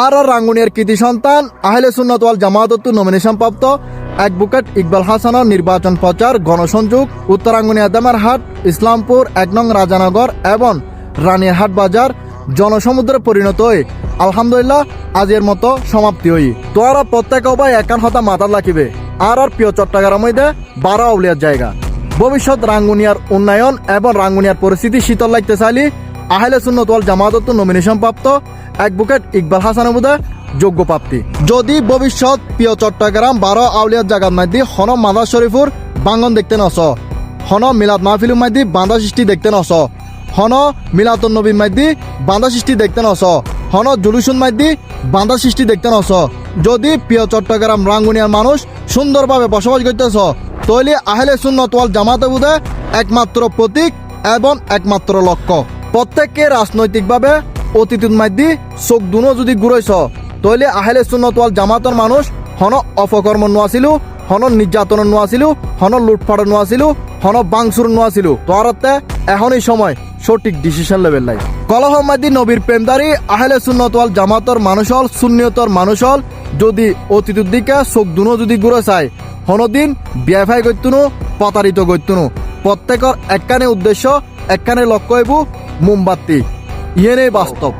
আর আর রাঙ্গুনিয়ার কৃতি সন্তান, আহলে সুন্নত ওয়াল জামায়াতত্ব নমিনেশন প্রাপ্ত অ্যাডভোকেট ইকবাল হাসানের নির্বাচন প্রচার, গণসংযোগ, উত্তরাঙ্গুনিয়া দামারহাট ইসলামপুর, এক নং রাজানগর এবং রানিরহাট বাজার জনসমুদ্রে পরিণত হয়ে আলহামদুলিল্লাহ, আজের মতো সমাপ্তি হই। তোরা প্রত্যেক অবাই একান হতা মাথা লাগিবে আর আর প্রিয় চট্টগ্রাম মধ্যে বারো আউলিয়ার জায়গা। ভবিষ্যৎ রাঙ্গুনিয়ার উন্নয়ন এবং রাঙ্গুনিয়ার পরিস্থিতি শীতল লাগতে চাইলে আহলে সুন্নত ওয়াল জামায়াতত্ব নমিনেশন প্রাপ্ত। অ্যাডভোকেট ইকবাল হাসান মধ্যে যোগ্য প্রাপ্তি। যদি ভবিষ্যৎ প্রিয় চট্টগ্রাম বারো আউলিয়ার জাগাত মধ্যে হন মাদার শরীফুর বাঙ্গন দেখতে নস। হন মিলাদ মাহফিলুর মধ্যে বাঁধা সৃষ্টি দেখতে নস। হন মিলাতুন নবীর মধ্যে বাঁধা সৃষ্টি দেখতে নস। হন জুলুসুন মধ্যে বাঁধা সৃষ্টি দেখতে নস। যদি প্রিয় চট্টগ্রাম রাঙ্গুনিয়ার মানুষ সুন্দরভাবে বসবাস করতেছ তৈলি আহলে সুন্নত ওয়াল জামাতে বুধে একমাত্র প্রতীক এবং একমাত্র লক্ষ্য। প্রত্যেককে রাজনৈতিকভাবে অতীতের মধ্যে চোখ দুনো যদি ঘুরাইছ তৈলে আহলে সুন্নত ওয়াল জামাতর মানুষ, হন অপকর্ম নোয়াছিল হন নির্যাতন নোয়াছিল হন লুটপাট নোয়াছিল হন বাংসুর নোয়াছিল তোরতে এখনই সময় সঠিক ডিসিশন লেভেল নাই। কলহ মাদি নবীর প্রেমদারি আহলে সুন্নত ওয়াল জামাতর মানুষ হল শূন্যতর মানুষ হল যদি অতীতের দিকে চোখ দুনো যদি ঘুরে চায় হনদিন ব্যবসায় করতুনো প্রতারিত করতুনো প্রত্যেকের একখানে উদ্দেশ্য একখানে লক্ষ্য হইব মোমবাতি। ইয়ে নেই বাস্তব।